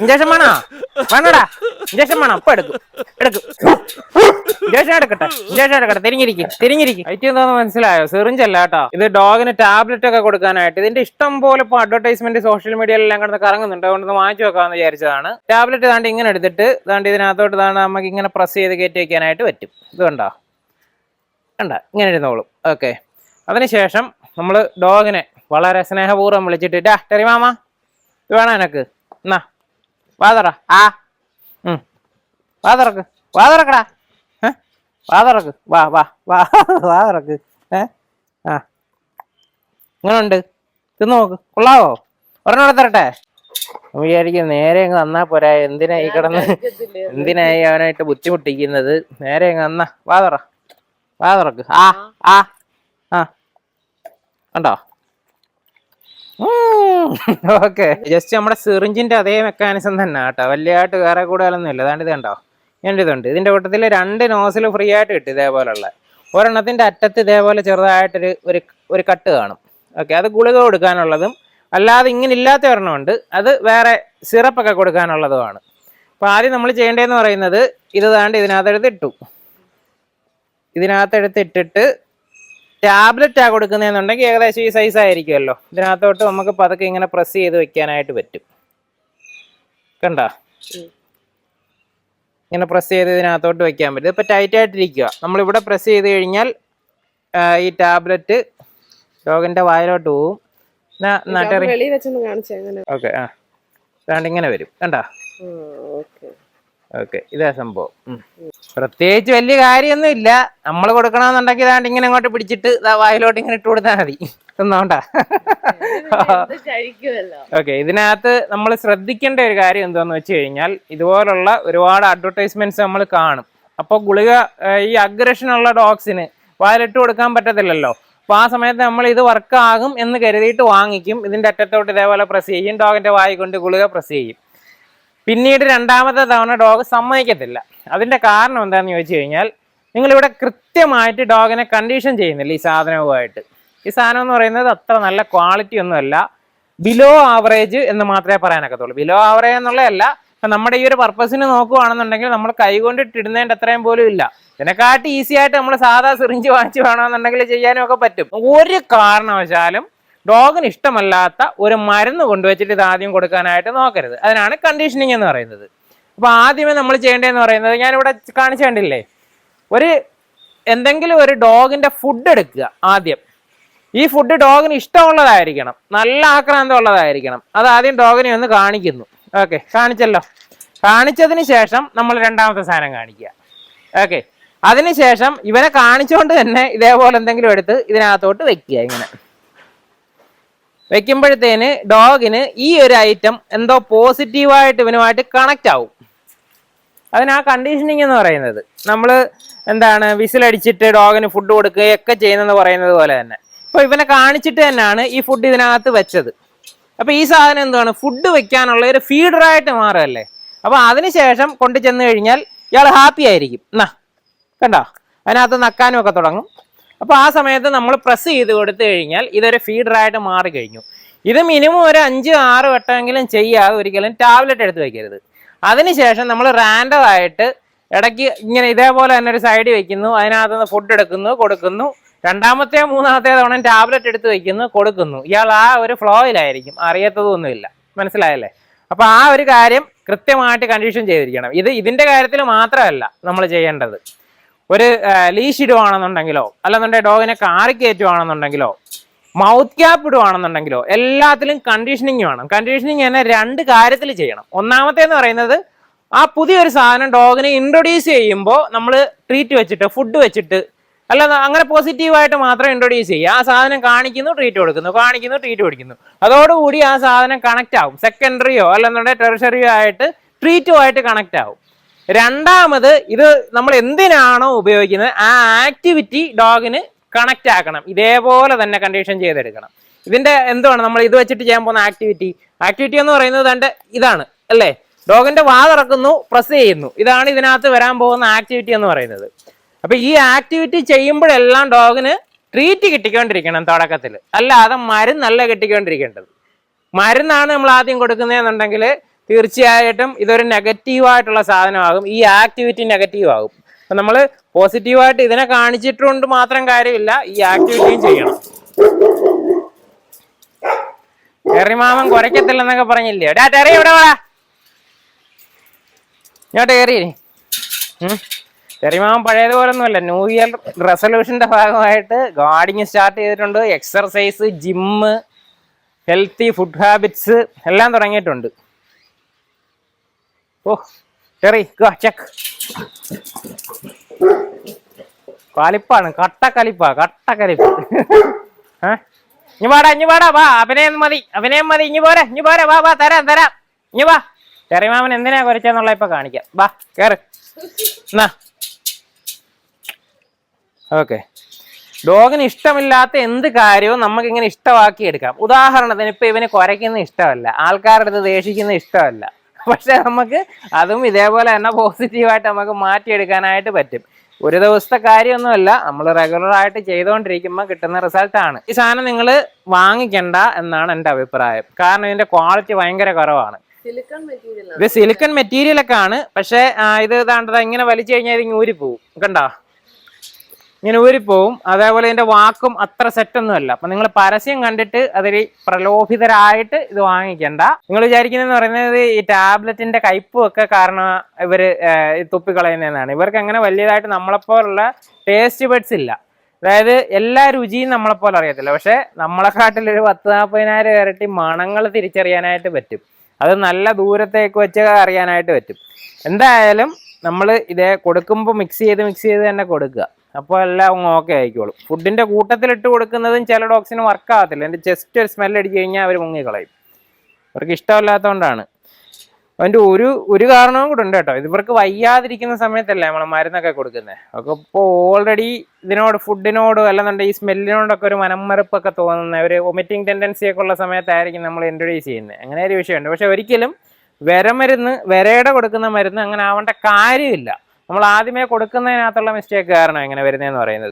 Injection വേണോ? വേണോടാ. Injection വേണം? അപ്പൊ എടുക്കും. എടുക്കും. ഇഞ്ചക്ഷൻ എടുക്കട്ടെ. ഇഞ്ചക്ഷൻ എടുക്കട്ടെ. തിരിഞ്ഞിരിക്കും. തിരിഞ്ഞിരിക്കും. ഐറ്റി എന്താന്ന് മനസ്സിലായോ? സിറിഞ്ച് അല്ല കേട്ടോ. ഇത് ഡോഗിന് ടാബ്ലറ്റ് ഒക്കെ കൊടുക്കാനായിട്ട് ഇതിന്റെ ഇഷ്ടം പോലെ ഇപ്പൊ അഡ്വർടൈസ്മെന്റ് സോഷ്യൽ മീഡിയയിലെല്ലാം കിടന്ന് കറങ്ങുന്നുണ്ട്. അതുകൊണ്ട് വാങ്ങിച്ചു വെക്കാന്ന് വിചാരിച്ചതാണ്. ടാബ്ലറ്റ് താണ്ട് ഇങ്ങനെ എടുത്തിട്ട് താണ്ട് ഇതിനകത്തോട്ട് താണ്ട് നമുക്ക് ഇങ്ങനെ പ്രസ് ചെയ്ത് കയറ്റി വെക്കാനായിട്ട് പറ്റും. ഇത് കണ്ടോ? കണ്ട? ഇങ്ങനെ ഇരുന്നോളും. ഓക്കെ അതിനുശേഷം നമ്മൾ ഡോഗിനെ വളരെ സ്നേഹപൂർവം വിളിച്ചിട്ട് ഡാ ടെറിമാമ ഇത് വേണം എനക്ക്? എന്നാ വാതറ. ആ. ഉം. വാതറക്ക്. വാതറക്കടാ. ഏ? വാതറക്ക്. വാ വാ വാ. വാതറക്ക്. ഏ? ആ. ഇങ്ങനുണ്ട്. തിന്നു നോക്ക്. കൊള്ളാവോ? ഒരെണ്ണം തരട്ടെ? വിചാരിക്കും നേരെ അങ്ങ് തന്നാ പോരാ. എന്തിനാ ഈ കിടന്ന് എന്തിനായി അവനായിട്ട് ബുദ്ധിമുട്ടിക്കുന്നത്? നേരെ അങ്ങ് തന്നാ വാതറ. വാതറക്ക്. ആ ആ. ആ. കണ്ടോ? ഓക്കെ. ജസ്റ്റ് നമ്മുടെ സിറിഞ്ചിന്റെ അതേ മെക്കാനിസം തന്നെ കേട്ടോ. വലിയതായിട്ട് വേറെ കൂടുതലൊന്നും ഇല്ല. അതാണ്ട് ഇത് കണ്ടോ ഇങ്ങനെ ഇതുണ്ട്. ഇതിന്റെ കൂട്ടത്തിൽ രണ്ട് നോസിൽ ഫ്രീ ആയിട്ട് കിട്ടും ഇതേപോലുള്ള ഒരെണ്ണത്തിന്റെ അറ്റത്ത് ഇതേപോലെ ചെറുതായിട്ടൊരു ഒരു ഒരു കട്ട് കാണും. ഓക്കെ. അത് ഗുളിക കൊടുക്കാനുള്ളതും അല്ലാതെ ഇങ്ങനെ ഇല്ലാത്ത ഒരെണ്ണമുണ്ട് അത് വേറെ സിറപ്പൊക്കെ കൊടുക്കാനുള്ളതുമാണ്. അപ്പോൾ ആദ്യം നമ്മൾ ചെയ്യേണ്ടതെന്ന് പറയുന്നത് ഇത് താണ്ട് ഇതിനകത്തെടുത്ത് ഇട്ടു. ഇതിനകത്ത് എടുത്ത് ഇട്ടിട്ട് ടാബ്ലറ്റ് ആ കൊടുക്കുന്നതെന്നുണ്ടെങ്കിൽ ഏകദേശം ഈ സൈസ് ആയിരിക്കുമല്ലോ. ഇതിനകത്തോട്ട് നമുക്ക് പതുക്കെ ഇങ്ങനെ പ്രസ് ചെയ്ത് വെക്കാനായിട്ട് പറ്റും. കണ്ട? ഇങ്ങനെ പ്രസ് ചെയ്ത് ഇതിനകത്തോട്ട് വെക്കാൻ പറ്റും. ഇപ്പം ടൈറ്റ് ആയിട്ടിരിക്കുക നമ്മളിവിടെ പ്രസ് ചെയ്ത് കഴിഞ്ഞാൽ ഈ ടാബ്ലറ്റ് ഡോഗിന്റെ വായിലോട്ട് പോവും. നാട്ടറി ഓക്കെ ആ. ഇങ്ങനെ വരും. കണ്ടോ? ഓക്കെ. ഓക്കെ ഇതാ സംഭവം. പ്രത്യേകിച്ച് വലിയ കാര്യമൊന്നും ഇല്ല. നമ്മൾ കൊടുക്കണമെന്നുണ്ടെങ്കിൽ ഇതാണ്ട് ഇങ്ങനെ അങ്ങോട്ട് പിടിച്ചിട്ട് വായിലോട്ട് ഇങ്ങനെ ഇട്ട് കൊടുത്താൽ മതി. തിന്നോണ്ട. ഓക്കെ ഇതിനകത്ത് നമ്മൾ ശ്രദ്ധിക്കേണ്ട ഒരു കാര്യം എന്താന്ന് വെച്ച് കഴിഞ്ഞാൽ ഇതുപോലുള്ള ഒരുപാട് അഡ്വർടൈസ്മെന്റ്സ് നമ്മൾ കാണും. അപ്പോൾ ഗുളിക ഈ അഗ്രഷൻ ഉള്ള ഡോഗ്സിന് വായിലിട്ട് കൊടുക്കാൻ പറ്റത്തില്ലല്ലോ. അപ്പോൾ ആ സമയത്ത് നമ്മൾ ഇത് വർക്ക് ആകും എന്ന് കരുതിയിട്ട് വാങ്ങിക്കും. ഇതിന്റെ അറ്റത്തോട്ട് ഇതേപോലെ പ്രസ് ചെയ്യും. ഡോഗിന്റെ വായി കൊണ്ട് ഗുളിക പ്രസ് ചെയ്യും. പിന്നീട് രണ്ടാമത്തെ തവണ ഡോഗ് സമ്മതിക്കത്തില്ല. അതിന്റെ കാരണം എന്താണെന്ന് ചോദിച്ചു കഴിഞ്ഞാൽ നിങ്ങളിവിടെ കൃത്യമായിട്ട് ഡോഗിനെ കണ്ടീഷൻ ചെയ്യുന്നില്ല ഈ സാധനവുമായിട്ട്. ഈ സാധനം എന്ന് പറയുന്നത് അത്ര നല്ല ക്വാളിറ്റി ഒന്നുമല്ല. ബിലോ ആവറേജ് എന്ന് മാത്രമേ പറയാനൊക്കത്തുള്ളൂ. ബിലോ ആവറേജ് എന്നുള്ളതല്ല ഇപ്പം നമ്മുടെ ഈ ഒരു പർപ്പസിന് നോക്കുകയാണെന്നുണ്ടെങ്കിൽ നമ്മൾ കൈകൊണ്ടിട്ടിടുന്നതിന്റെ അത്രയും പോലും ഇല്ല. ഇതിനെക്കാട്ടി ഈസി ആയിട്ട് നമ്മൾ സാധാ സിറിഞ്ച് വാങ്ങിച്ച് വേണമെന്നുണ്ടെങ്കിൽ ചെയ്യാനും ഒക്കെ പറ്റും. ഒരു കാരണവശാലും ഡോഗിന് ഇഷ്ടമല്ലാത്ത ഒരു മരുന്ന് കൊണ്ടുവച്ചിട്ട് ഇത് ആദ്യം കൊടുക്കാനായിട്ട് നോക്കരുത്. അതിനാണ് കണ്ടീഷനിങ് എന്ന് പറയുന്നത്. അപ്പോൾ ആദ്യമേ നമ്മൾ ചെയ്യേണ്ടതെന്ന് പറയുന്നത് ഞാനിവിടെ കാണിച്ചു കണ്ടില്ലേ? ഒരു എന്തെങ്കിലും ഒരു ഡോഗിന്റെ ഫുഡ് എടുക്കുക ആദ്യം. ഈ ഫുഡ് ഡോഗിന് ഇഷ്ടമുള്ളതായിരിക്കണം. നല്ല ആക്രാന്തം ഉള്ളതായിരിക്കണം അത് ആദ്യം ഡോഗിനെ ഒന്ന് കാണിക്കുന്നു. ഓക്കെ കാണിച്ചല്ലോ. കാണിച്ചതിന് ശേഷം നമ്മൾ രണ്ടാമത്തെ സാധനം കാണിക്കുക. ഓക്കെ അതിനുശേഷം ഇവനെ കാണിച്ചുകൊണ്ട് തന്നെ ഇതേപോലെ എന്തെങ്കിലും എടുത്ത് ഇതിനകത്തോട്ട് വെക്കുക ഇങ്ങനെ. വെക്കുമ്പോഴത്തേന് ഡോഗിന് ഈ ഒരു ഐറ്റം എന്തോ പോസിറ്റീവായിട്ട് ഇവനുമായിട്ട് കണക്റ്റ് ആവും. അതിന് ആ കണ്ടീഷനിങ് എന്ന് പറയുന്നത്. നമ്മൾ എന്താണ് വിസിലടിച്ചിട്ട് ഡോഗിന് ഫുഡ് കൊടുക്കുകയൊക്കെ ചെയ്യുന്നെന്ന് പറയുന്നത് പോലെ തന്നെ. ഇപ്പൊ ഇവനെ കാണിച്ചിട്ട് തന്നെയാണ് ഈ ഫുഡ് ഇതിനകത്ത് വെച്ചത്. അപ്പൊ ഈ സാധനം എന്താണ് ഫുഡ് വെക്കാനുള്ള ഒരു ഫീഡറായിട്ട് മാറുമല്ലേ അപ്പൊ അതിനുശേഷം കൊണ്ടു ചെന്ന് കഴിഞ്ഞാൽ ഇയാൾ ഹാപ്പി ആയിരിക്കും. എന്നാ കണ്ടോ? അതിനകത്ത് നക്കാനും ഒക്കെ തുടങ്ങും. അപ്പൊ ആ സമയത്ത് നമ്മൾ പ്രസ് ചെയ്ത് കൊടുത്തു കഴിഞ്ഞാൽ ഇതൊരു ഫീഡറായിട്ട് മാറി കഴിഞ്ഞു. ഇത് മിനിമം ഒരു അഞ്ച് ആറ് വട്ടമെങ്കിലും ചെയ്യാതെ ഒരിക്കലും ടാബ്ലറ്റ് എടുത്ത് വയ്ക്കരുത് അതിനുശേഷം നമ്മൾ റാൻഡം ആയിട്ട് ഇടയ്ക്ക് ഇങ്ങനെ ഇതേപോലെ തന്നെ ഒരു സൈഡിൽ വെക്കുന്നു അതിനകത്ത് നിന്ന് ഫുഡ് എടുക്കുന്നു കൊടുക്കുന്നു. രണ്ടാമത്തെ മൂന്നാമത്തെ തവണ ടാബ്ലറ്റ് എടുത്ത് വെക്കുന്നു കൊടുക്കുന്നു. ഇയാൾ ആ ഒരു ഫ്ലോയിലായിരിക്കും അറിയാത്തതൊന്നുമില്ല. മനസ്സിലായല്ലേ? അപ്പൊ ആ ഒരു കാര്യം കൃത്യമായിട്ട് കണ്ടീഷൻ ചെയ്തിരിക്കണം. ഇത് ഇതിന്റെ കാര്യത്തിൽ മാത്രമല്ല നമ്മൾ ചെയ്യേണ്ടത്. ഒരു ലീഷ് ഇടുവാണെന്നുണ്ടെങ്കിലോ അല്ലെന്നുണ്ടെങ്കിൽ ഡോഗിനെ കാറി കയറ്റുവാണെന്നുണ്ടെങ്കിലോ മൗത്ത് ക്യാപ്പ് ഇടുവാണെന്നുണ്ടെങ്കിലോ എല്ലാത്തിലും കണ്ടീഷനിങ് വേണം. കണ്ടീഷനിങ് തന്നെ രണ്ട് കാര്യത്തിൽ ചെയ്യണം. ഒന്നാമത്തെ എന്ന് പറയുന്നത് ആ പുതിയൊരു സാധനം ഡോഗിനെ ഇൻട്രൊഡ്യൂസ് ചെയ്യുമ്പോൾ നമ്മൾ ട്രീറ്റ് വെച്ചിട്ട് ഫുഡ് വെച്ചിട്ട് അല്ല അങ്ങനെ പോസിറ്റീവായിട്ട് മാത്രം ഇൻട്രൊഡ്യൂസ് ചെയ്യുക. ആ സാധനം കാണിക്കുന്നു ട്രീറ്റ് കൊടുക്കുന്നു. കാണിക്കുന്നു ട്രീറ്റ് കൊടുക്കുന്നു. അതോടുകൂടി ആ സാധനം കണക്റ്റ് ആവും. സെക്കൻഡറിയോ അല്ലെന്നുണ്ടെങ്കിൽ ടെറിഷറിയോ ആയിട്ട് ട്രീറ്റുമായിട്ട് കണക്റ്റ് ആവും. രണ്ടാമത് ഇത് നമ്മൾ എന്തിനാണോ ഉപയോഗിക്കുന്നത്? ആ ആക്ടിവിറ്റി ഡോഗിന് കണക്റ്റ് ആക്കണം. ഇതേപോലെ തന്നെ കണ്ടീഷൻ ചെയ്തെടുക്കണം. ഇതിന്റെ എന്തുവാണ്? നമ്മൾ ഇത് വെച്ചിട്ട് ചെയ്യാൻ പോകുന്ന ആക്ടിവിറ്റി ആക്ടിവിറ്റി എന്ന് പറയുന്നത് തന്റെ ഇതാണ് അല്ലേ? ഡോഗിന്റെ വാ തുറക്കുന്നു പ്രസ് ചെയ്യുന്നു. ഇതാണ് ഇതിനകത്ത് വരാൻ പോകുന്ന ആക്ടിവിറ്റി എന്ന് പറയുന്നത്. അപ്പൊ ഈ ആക്ടിവിറ്റി ചെയ്യുമ്പോഴെല്ലാം ഡോഗിന് ട്രീറ്റ് കിട്ടിക്കൊണ്ടിരിക്കണം തുടക്കത്തിൽ. അല്ലാതെ മരുന്നല്ല കിട്ടിക്കൊണ്ടിരിക്കേണ്ടത്. മരുന്നാണ് നമ്മൾ ആദ്യം കൊടുക്കുന്നതെന്നുണ്ടെങ്കിൽ തീർച്ചയായിട്ടും ഇതൊരു നെഗറ്റീവായിട്ടുള്ള സാധനമാകും. ഈ ആക്ടിവിറ്റി നെഗറ്റീവ് ആകും അപ്പൊ നമ്മൾ പോസിറ്റീവായിട്ട് ഇതിനെ കാണിച്ചിട്ടുണ്ട് മാത്രം കാര്യമില്ല ഈ ആക്ടിവിറ്റിയും ചെയ്യണം. ടെറിമാമൻ കുറയ്ക്കത്തില്ലെന്നൊക്കെ പറഞ്ഞില്ലേ? ഡാ ടെറി ഇവിടെ വാ ഇങ്ങോട്ട് കയറി പഴയതുപോലെ ഒന്നുമല്ല ന്യൂ ഇയർ റെസൊല്യൂഷന്റെ ഭാഗമായിട്ട് ഗാർഡിങ് സ്റ്റാർട്ട് ചെയ്തിട്ടുണ്ട് exercise gym healthy food habits എല്ലാം തുടങ്ങിയിട്ടുണ്ട്. ഓ ടെറി ചെക്ക് കലിപ്പാണ് കട്ട കലിപ്പാ കട്ട കലിപ്പ് ഇനി പാടാ ഇനി പാടാ വാ അഭിനയം മതി അഭിനയം മതി ഇനി പോരെ ഇനി പോരെ വാ വാ തരാം തരാം. ഇനി വാ. ചെറിയമാമൻ എന്തിനാ കുരച്ചെന്നുള്ള ഇപ്പൊ കാണിക്കാം. വാ കേറ്. എന്നാ. ഓക്കെ. ഡോഗിന് ഇഷ്ടമില്ലാത്ത എന്ത് കാര്യവും നമുക്ക് ഇങ്ങനെ ഇഷ്ടമാക്കി എടുക്കാം ഉദാഹരണത്തിന് ഇപ്പൊ ഇവന് കുരയ്ക്കുന്ന ഇഷ്ടമല്ല. ആൾക്കാരുടെ അടുത്ത് ദേഷിക്കുന്ന ഇഷ്ടമല്ല. പക്ഷെ നമുക്ക് അതും ഇതേപോലെ തന്നെ പോസിറ്റീവായിട്ട് നമുക്ക് മാറ്റിയെടുക്കാനായിട്ട് പറ്റും. ഒരു ദിവസത്തെ കാര്യമൊന്നുമല്ല നമ്മൾ റെഗുലർ ആയിട്ട് ചെയ്തുകൊണ്ടിരിക്കുമ്പോൾ കിട്ടുന്ന റിസൾട്ടാണ് ആണ്. ഈ സാധനം നിങ്ങൾ വാങ്ങിക്കണ്ട എന്നാണ് എന്റെ അഭിപ്രായം. കാരണം ഇതിന്റെ ക്വാളിറ്റി ഭയങ്കര കുറവാണ്. ഇത് സിലിക്കൺ മെറ്റീരിയൽ ഒക്കെ ആണ് പക്ഷെ ഇത് ഇതാണ്ടത് ഇങ്ങനെ വലിച്ചു കഴിഞ്ഞാൽ ഇത് ഇങ്ങനെ ഊരിപ്പോവും. കണ്ടോ? ഇങ്ങനെ ഊരിപ്പോവും. അതേപോലെ ഇതിന്റെ വാക്കും അത്ര സെറ്റൊന്നുമല്ല അപ്പൊ നിങ്ങൾ പരസ്യം കണ്ടിട്ട് അതിൽ പ്രലോഭിതരായിട്ട് ഇത് വാങ്ങിക്കണ്ട. നിങ്ങൾ വിചാരിക്കുന്നതെന്ന് പറയുന്നത് ഈ ടാബ്ലറ്റിന്റെ കയ്പും ഒക്കെ കാരണം ഇവർ തുപ്പിക്കളയുന്നതാണ് ഇവർക്ക് അങ്ങനെ വലിയതായിട്ട് നമ്മളെപ്പോലുള്ള ടേസ്റ്റ് ബഡ്സ് ഇല്ല. അതായത് എല്ലാ രുചിയും നമ്മളെപ്പോലെ അറിയത്തില്ല. പക്ഷേ നമ്മളെക്കാട്ടിൽ ഒരു പത്ത് നാൽപ്പതിനായിരം ഇരട്ടി മണങ്ങൾ തിരിച്ചറിയാനായിട്ട് പറ്റും. അത് നല്ല ദൂരത്തേക്ക് വെച്ച് അറിയാനായിട്ട് പറ്റും. എന്തായാലും നമ്മൾ ഇതേ കൊടുക്കുമ്പോൾ മിക്സ് ചെയ്ത് മിക്സ് ചെയ്ത് തന്നെ കൊടുക്കുക. അപ്പോൾ എല്ലാം ഓക്കെ ആയിക്കോളും. ഫുഡിന്റെ കൂട്ടത്തിലിട്ട് കൊടുക്കുന്നതും ചില ഡോഗ്സിന് വർക്ക് ആകത്തില്ല. എന്റെ ജസ്റ്റ് ഒരു സ്മെൽ അടിച്ച് കഴിഞ്ഞാൽ അവർ മുങ്ങിക്കളയും അവർക്ക് ഇഷ്ടമല്ലാത്തതുകൊണ്ടാണ് അതിന്റെ ഒരു ഒരു കാരണവും കൂടെ ഉണ്ട് കേട്ടോ. ഇത് ഇവർക്ക് വയ്യാതിരിക്കുന്ന സമയത്തല്ലേ നമ്മൾ മരുന്നൊക്കെ കൊടുക്കുന്നത് ഒക്കെ ഇപ്പോൾ ഓൾറെഡി ഇതിനോട് ഫുഡിനോട് അല്ലെന്നുണ്ടെങ്കിൽ ഈ സ്മെല്ലിനോടൊക്കെ ഒരു മനംമറുപ്പൊക്കെ തോന്നുന്ന ഒരു വൊമിറ്റിംഗ് ടെൻഡൻസി ഒക്കെ ഉള്ള സമയത്തായിരിക്കും നമ്മൾ ഇൻട്രൊഡ്യൂസ് ചെയ്യുന്നത് അങ്ങനെ ഒരു വിഷയമുണ്ട്. പക്ഷെ ഒരിക്കലും വിരമരുന്ന് വിരയുടെ കൊടുക്കുന്ന മരുന്ന് അങ്ങനെ ആവേണ്ട കാര്യമില്ല. നമ്മൾ ആദ്യമേ കൊടുക്കുന്നതിനകത്തുള്ള മിസ്റ്റേക്ക് കാരണം എങ്ങനെ വരുന്നതെന്ന് പറയുന്നത്?